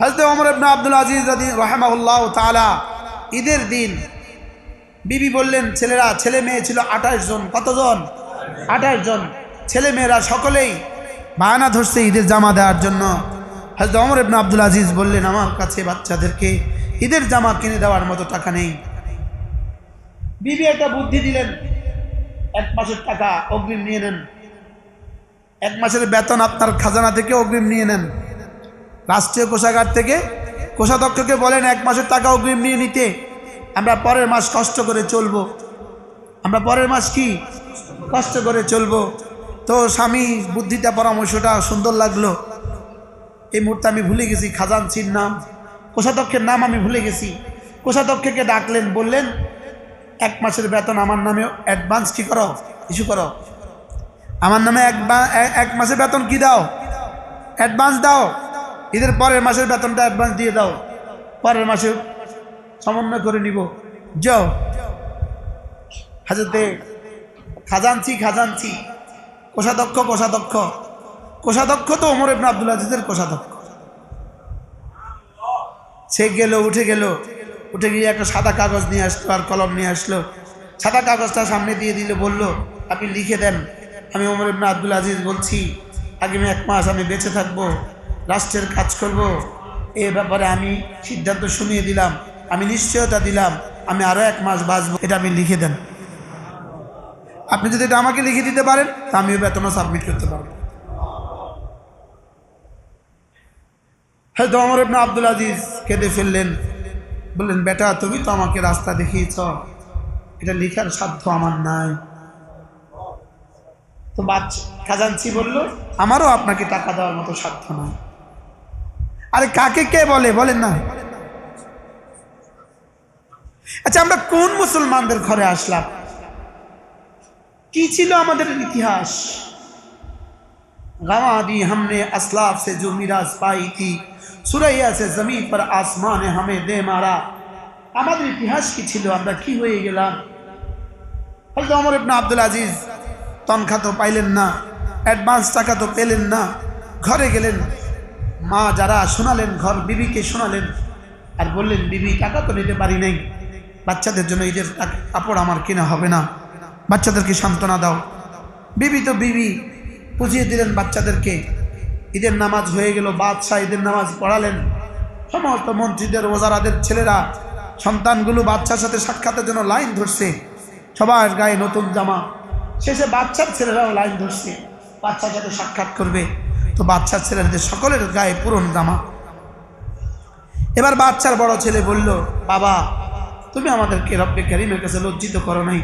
হজরত ওমর ইবনে আব্দুল আজিজ রহমাউল্লাহ তালা ঈদের দিন বিবি বললেন, ছেলেরা, ছেলে মেয়ে ছিল আঠাশ জন। কতজন? আঠাশ জন। ছেলে মেয়েরা সকলেই বায়না ধরছে ঈদের জামা দেওয়ার জন্য। হজরত ওমর ইবনে আব্দুল আজিজ বললেন, আমার কাছে বাচ্চাদেরকে ঈদের জামা কিনে দেওয়ার মতো টাকা নেই। বিবি একটা বুদ্ধি দিলেন, এক মাসের টাকা অগ্রিম নিয়ে নেন। এক মাসের বেতন আপনার খাজানা থেকে অগ্রিম নিয়ে নেন। রাষ্ট্রীয় কোষাগার থেকে কোষাধ্যক্ষকে বলেন, এক মাসের টাকা অগ্রিম নিয়ে নিতে। আমরা পরের মাস কষ্ট করে চলবো। আমরা পরের মাস কি কষ্ট করে চলব? তো স্বামী, বুদ্ধিটা, পরামর্শটা সুন্দর লাগল। এই মুহূর্তে আমি ভুলে গেছি খাজানসির নাম। কোষাধ্যক্ষের নাম আমি ভুলে গেছি। কোষাধ্যক্ষকে ডাকলেন, বললেন, এক মাসের বেতন আমার নামে অ্যাডভান্স কী করো? ইস্যু করো। আমার নামে এক এক মাসের বেতন কি দাও? অ্যাডভান্স দাও। ঈদের পরের মাসের বেতনটা অ্যাডভান্স দিয়ে দাও। পরের মাসে সমন্বয় করে নিব। যাও। হাজরতে খাজানছি খাজানছি কোষাধ্যক্ষ কোষাধ্যক্ষ। কোষাধ্যক্ষ তো ওমর ইবনে আব্দুল আজিজের কোষাধ্যক্ষ। সে গেল, উঠে গেল। উঠে গিয়ে একটা সাদা কাগজ নিয়ে আসলো আর কলম নিয়ে আসলো। সাদা কাগজটা সামনে দিয়ে দিলে, বলল, আপনি লিখে দেন। আমি ওমর ইবনে আব্দুল আজিজ বলছি, আগামী এক মাস আমি বেঁচে থাকব। রাষ্ট্রের কাজ করব। এ ব্যাপারে আমি সিদ্ধান্ত শুনিয়ে দিলাম। আমি নিশ্চয়তা দিলাম। আমি আরও এক মাস বাঁচবো। এটা আপনি লিখে দেন। আপনি যদি এটা আমাকে লিখে দিতে পারেন, তা আমিও বেতনও সাবমিট করতে পারব। হয়তো অমর ইবনে আব্দুল আজিজ কেঁদে ফেললেন। বললেন, বেটা, তুমি তো আমাকে রাস্তা দেখিয়েছ। এটা লেখার সাধ্য আমার নাই। তো বাচ্চা খাজানচি বলল, আমারও আপনাকে টাকা দেওয়ার মতো সাধ্য নাই। আরে কাকে কে বলে বলেন না আচ্ছা আমরা কোন মুসলমানদের ঘরে আসলাম কি ছিল আমাদের ইতিহাস गंवा दी हमने असलाफ से जो मिराज पाई थी সুরাইয়া से जमीन पर आसमान हमें दे मारा আমাদের ইতিহাস কি ছিল আমরা কি হয়ে গেলাম হয়তো অমর ইবনা আব্দুল আজিজ তনখা তো পাইলেন না অ্যাডভান্স টাকা তো পেলেন না ঘরে গেলেন মা যারা শোনালেন, ঘর বিবিকে শোনালেন আর বললেন, বিবি, টাকা তো নিতে পারি নাই। বাচ্চাদের জন্য ঈদের কাপড় আমার কেনা হবে না। বাচ্চাদেরকে সান্ত্বনা দাও। বিবি তো বিবি, বুঝিয়ে দিলেন বাচ্চাদেরকে। ঈদের নামাজ হয়ে গেল, বাদশাহ ঈদের নামাজ পড়ালেন। সমস্ত মন্ত্রীদের, ওজারাদের ছেলেরা, সন্তানগুলো বাচ্চার সাথে সাক্ষাতের জন্য লাইন ধরছে। সবার গায়ে নতুন জামা। শেষে বাচ্চার ছেলেরাও লাইন ধরছে। বাচ্চার সাথে সাক্ষাৎ করবে। তো বাচ্চার ছেলেদের সকলের গায়ে পুরন জামা। এবার বাচ্চার বড় ছেলে বলল, বাবা, তুমি আমাদেরকে রব্বে কারিমের কাছে লজ্জিত করো নাই।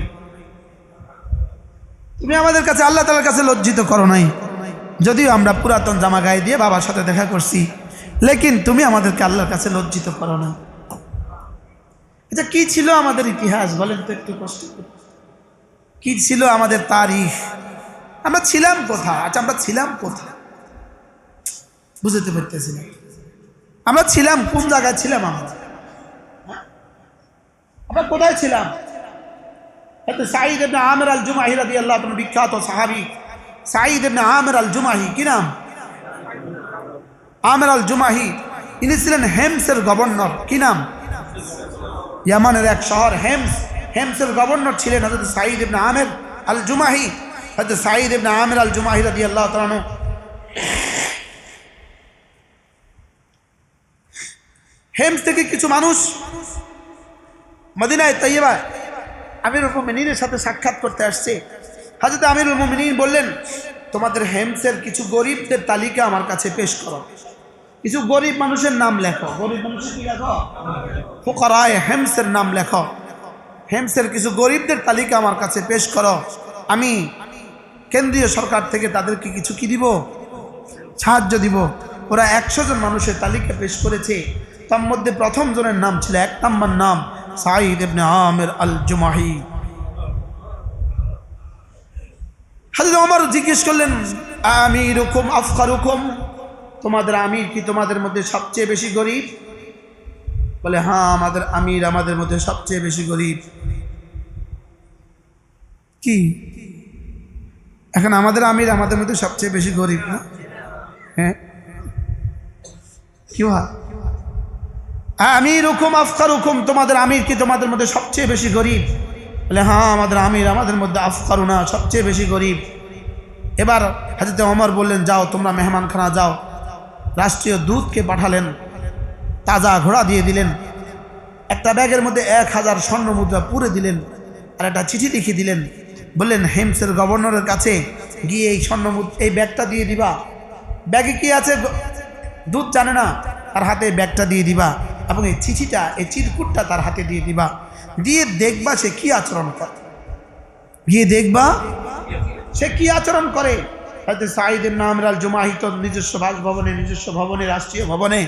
তুমি আমাদের কাছে আল্লাহ তালার কাছে লজ্জিত করো নাই। যদিও আমরা পুরাতন জামা গায়ে দিয়ে বাবার সাথে দেখা করছি, লেকিন তুমি আমাদেরকে আল্লাহর কাছে লজ্জিত করো না আচ্ছা কি ছিল আমাদের ইতিহাস? বলেন তো একটু কষ্ট কি ছিল আমাদের তারিখ? আমরা ছিলাম কোথায়? আচ্ছা আমরা ছিলাম কোথায়? বুঝতে পারতেছি না। আমরা ছিলাম, কোন জায়গায় ছিলাম আমরা? হ্যাঁ? আমরা কোথায় ছিলাম? সাঈদ ইবনে আমের আল জুমাহি রাদি আল্লাহ বিখ্যাত সাহাবি। সাঈদ ইবনে আমের আল জুমাহি কি নাম? আমের আল জুমাহি ইনি ছিলেন হেমসের গভর্নর, কি নাম? ইয়ামানের এক শহর, হেমস। হেমসের গভর্নর ছিলেন হজরত সাঈদ ইবনে আমের আল জুমাহি হয়তো সাঈদ ইবনে আমের আল জুমাহি রাদি আল্লাহ তালানো হেমস থেকে কিছু মানুষ মদিনায় তৈবায় আমিরুল মোমিনের সাথে সাক্ষাৎ করতে আসছে। হাজরত আমিরুল মোমিনিন বললেন, তোমাদের হেমসের কিছু গরিবদের তালিকা আমার কাছে পেশ করো। কিছু গরিব মানুষের নাম লেখো। গরিব মানুষের কি লেখো? হেমসের নাম লেখো। হেমসের কিছু গরিবদের তালিকা আমার কাছে পেশ করো। আমি কেন্দ্রীয় সরকার থেকে তাদেরকে কিছু কি দিব? সাহায্য দিব। ওরা একশো জন মানুষের তালিকা পেশ করেছে। তার মধ্যে প্রথম জনের নাম ছিল এক নম্বর নাম সাঈদ ইবনে আমের আল জুমাহি হাজির আমার জিজ্ঞেস করলেন আমি হুকুম আফকার হুকুম তোমাদের আমির কি তোমাদের মধ্যে সবচেয়ে বেশি গরিব? বলে হ্যাঁ আমাদের আমির আমাদের মধ্যে সবচেয়ে বেশি গরিব। কি? এখন আমাদের আমির আমাদের মধ্যে সবচেয়ে বেশি গরিব না? হ্যাঁ? কি হয়? আমির হুকুম আফকার হুকুম তোমাদের আমির কি তোমাদের মধ্যে সবচেয়ে বেশি গরিব? বলে হ্যাঁ আমাদের আমির আমাদের মধ্যে আফকারুনা সবচেয়ে বেশি গরিব। এবার হাজরত অমর বললেন, যাও, তোমরা মেহমানখানা যাও। রাষ্ট্রীয় দূতকে পাঠালেন, তাজা ঘোড়া দিয়ে দিলেন, একটা ব্যাগের মধ্যে এক হাজার স্বর্ণ মুদ্রা পুরে দিলেন, আর একটা চিঠি লিখে দিলেন। বললেন, হেমসের গভর্নরের কাছে গিয়ে এই স্বর্ণ এই ব্যাগটা দিয়ে দিবা। ব্যাগে কি আছে? দুধ জানে না, আর হাতে ব্যাগটা দিয়ে দিবা। এবং এই চিঠিটা, এই চিরকুটটা তার হাতে দিয়ে দিবা। দিয়ে দেখবা সে কি আচরণ করে। গিয়ে দেখবা সে কি আচরণ করে। হয়তো সাঈদের নাম রাল জুমাহিত নিজস্ব বাসভবনে, নিজস্ব ভবনে, রাষ্ট্রীয় ভবনে।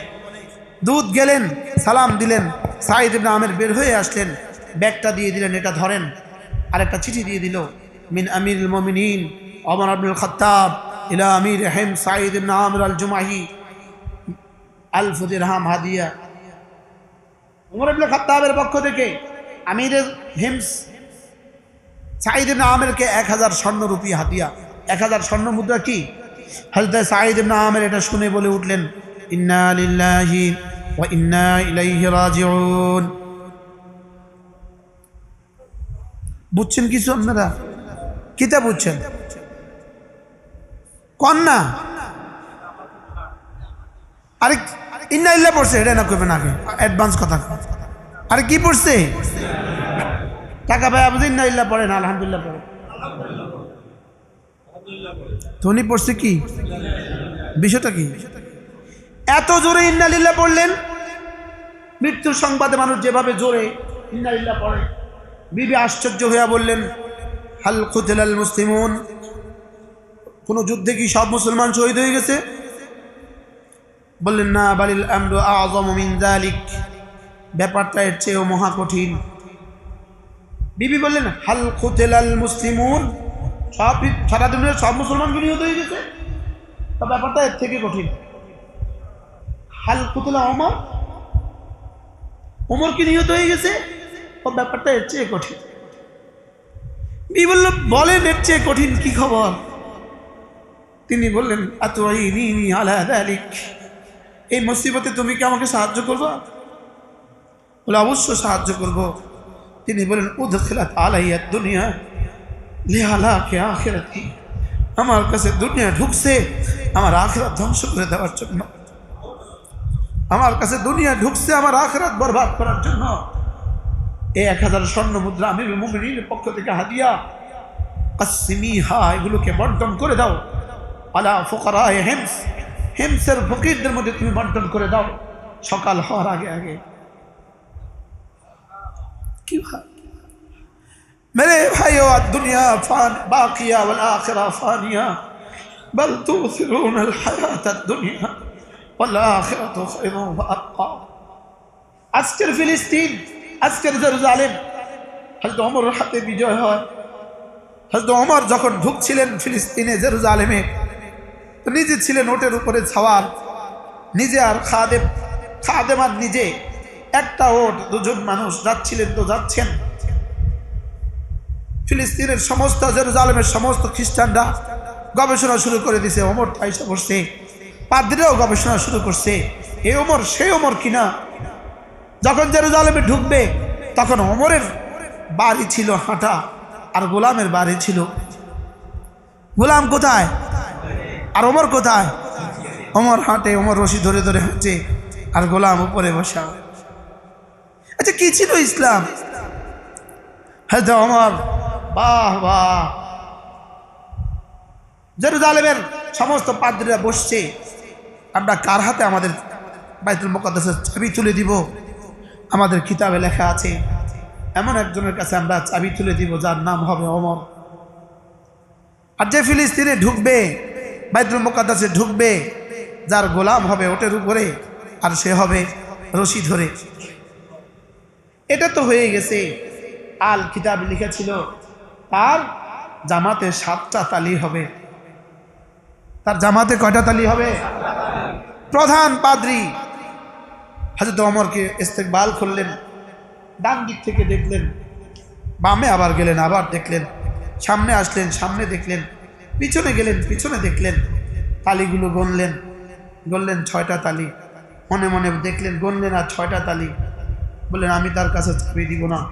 দুধ গেলেন, সালাম দিলেন, সাঈদ ইবনে আমের বের হয়ে আসলেন। ব্যাগটা দিয়ে দিলেন, এটা ধরেন। আর একটা চিঠি দিয়ে দিল, মিন আমির মমিনিন অমর আব্দুল খত্তাব, ইলা আমির হেম সাঈদ ইবনে আমির আল জুমাহি আলফ দিরহাম হাদিয়া। উমর আব্দুল খত্তাবের পক্ষ থেকে আমিরের হেমস সাঈদ ইবনে আমেরকে এক হাজার স্বর্ণ রুপি হাতিয়া। এক হাজার স্বর্ণ মুদ্রা কি? হজরত সাঈদ ইবনে আমের এটা শুনে বলে উঠলেন, ইন্না লিল্লাহি ওয়া ইন্না ইলাইহি রাজিউন। বুঝছেন কিছু আপনারা কিতা বুঝছেন? কন্যা? আরে ইন্না ইল্লা পড়ছে, এটা না করবেন আগে। অ্যাডভান্স কথা আরে কি পড়ছে? টাকা পায় আপনি ইন্না ইল্লা পড়েন আলহামদুলিল্লাহ পড়েন উনি পড়ছে কি? বিষয়টা কি? এত জোরে ইন্নালিল্লা পড়লেন? মৃত্যুর সংবাদে মানুষ যেভাবে জোরে ইন্নালিল্লা পড়ে, বিবি আশ্চর্য হইয়া বললেন, হাল খুতেলাল মুসলিমুন? কোনো যুদ্ধে কি সব মুসলমান শহীদ হয়ে গেছে? বললেন, না, বালিল আমরু আযম মিন যালিক। ব্যাপারটা এর চেয়েও মহা কঠিন। বিবি বললেন, হাল খুতেলাল মুসলিমুন? সব সারা দুনিয়ার সব মুসলমান কি নিহত হয়ে গেছে? তা ব্যাপারটা এর থেকে কঠিন। হাল কুতলা অমর অমর কি নিহত হয়ে গেছে? ও ব্যাপারটা এর চেয়ে কঠিন। বি বলল, বলেন, এর চেয়ে কঠিন কি খবর? তিনি বললেন আতুয়াইনি আলা দালিক এই মুসিবতে তুমি কি আমাকে সাহায্য করবা? বলে অবশ্য সাহায্য করব। তিনি বলেন, উদখিলাত আলাইয়া দুনিয়া লেহালা কে আখেরাতি। আমার কাছে দুনিয়া ঢুকছে, আমার আখেরাত ধ্বংস করে দেওয়ার জন্য। আমার কাছে দুনিয়া ঢুকছে, আমার আখেরাত বরবাদ করার জন্য। এই এক হাজার স্বর্ণ মুদ্রা আমি মুমিনের পক্ষ থেকে হাদিয়া আসিমিহা এগুলোকে বন্টন করে দাও। আলা ফোকারা হেমস। হিমসের ফকিরদের মধ্যে তুমি বন্টন করে দাও। সকাল হওয়ার আগে আগে। কি ভাই মেরে ভাই, ও দুনিয়া ফান, বাকিয়া ওয়াল আখিরা ফানিয়া। بل تؤثرون الحياة الدنيا والآخرة خير وأبقى আজকের ফিলিস্তিন, আজকের জেরুজালেম। হজরত ওমর হাতে বিজয় হয়। হজরত ওমর যখন ঢুকছিলেন ফিলিস্তিনে, জেরুজালেমে তো নিজে ছিলেন ওটের উপরে ছাওয়ার, নিজে আর খাদেম খাদেম আর নিজে, একটা ওট, দুজন মানুষ যাচ্ছিলেন তো যাচ্ছেন। ফিলিস্তিনের সমস্ত, জেরুজালেমের সমস্ত খ্রিস্টানরা গবেষণা শুরু করে দিছে, ওমর আইসা বসছে পাদ্রিরাও গবেষণা শুরু করছে এই ওমর, সে ওমর কিনা? যখন জেরুজালেমে ঢুকবে, তখন অমরের বাড়ি ছিল হাঁটা, আর গোলামের বাড়ি ছিল। গোলাম কোথায়? আর ওমর কোথায়? ওমর হাঁটে, ওমর রশি ধরে ধরে হাঁটে, আর গোলাম উপরে বসা। আচ্ছা কি ছিল ইসলাম? হ্যাঁ ওমর, বাহ বাহ। জেরুজালেমের সমস্ত পাদ্রীরা বসছে। আমরা কার হাতে আমাদের বাইতুল মোকাদ্দাসের চাবি তুলে দিব? আমাদের কিতাবে লেখা আছে, এমন একজনের কাছে আমরা চাবি তুলে দিব, যার নাম হবে অমর আর যে ফিলিস্তিনে ঢুকবে বাইতুল মোকাদ্দাসে ঢুকবে, যার গোলাম হবে ওটের উপরে আর সে হবে রশি ধরে। এটা তো হয়ে গেছে। আল কিতাব লিখেছিল, তার জামাতে সাতটা তালি হবে। তার জামাতে কয়টা তালি হবে? প্রধান পাদ্রি। হাজরত অমরকে ইস্তেকবাল করলেন ডান দিক থেকে দেখলেন, বামে আবার গেলেন, আবার দেখলেন, সামনে আসলেন, সামনে দেখলেন পিছনে গেলেন, পিছনে দেখলেন, তালিগুলো গনলেন গনলেন ছয়টা তালি। মনে মনে দেখলেন, গণলেন আর ছয়টা তালি। বললেন, আমি তার কাছে চাবি দিব না।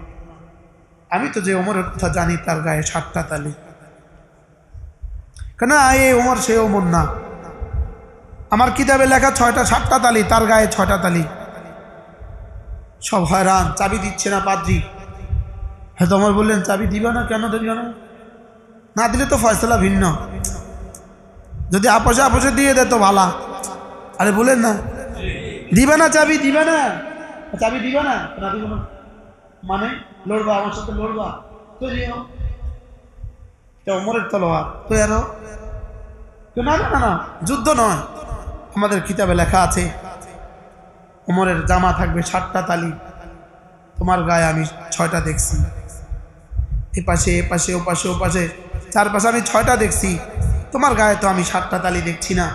আমি তো যে ওমরের কথা জানি, তার গায়ে সাতটা তালি। কেন? এ ওমর, সে ওমর না। আমার কিতাবে লেখা ছয়টা, সাতটা তালি, তার গায়ে ছয়টা তালি। সব হয়রান, চাবি দিচ্ছে না পাদ্রি। হ্যাঁ তোমার বললেন, চাবি দিবে না কেন দিবে না? না দিলে তো ফয়সলা ভিন্ন। যদি আপসে আপসে দিয়ে দে তো ভালা। আরে বলেন না। দিবে না চাবি, দিবে না। চাবি দিবে না। মানে লড়বা, আমার সাথে লড়বা। তৈরি হও তো অমরের তলোয়ার। তৈরি হও তো না না না যুদ্ধ নয়। আমাদের কিতাবে লেখা আছে। ওমরের জামা থাকবে সাতটা তালি। তোমার গায়ে আমি ছয়টা দেখছি। এ পাশে এ পাশে, ও পাশে ও পাশে। চারপাশে আমি ছয়টা দেখছি। তোমার গায়ে তো আমি সাতটা তালি দেখছি না।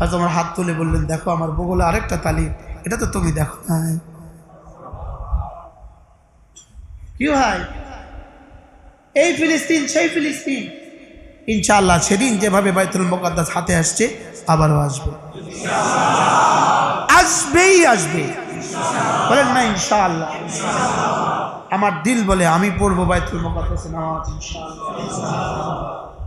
আর তোমার হাত তুলে বললেন, দেখো আমার বগলে আরেকটা তালি। এটা তো তুমি দেখো না কি ভাই? এই ফিলিস্তিন, সেই ফিলিস্তিন। ইনশাআল্লাহ সেদিন যেভাবে বাইতুল মোকাদ্দাস হাতে আসছে, আবারও আসবে। আসবেই আসবে। বলেন না ইনশাআল্লাহ। আমার দিল বলে আমি পড়ব বাইতুল মোকাদ্দাসে নামাজ ইনশাআল্লাহ।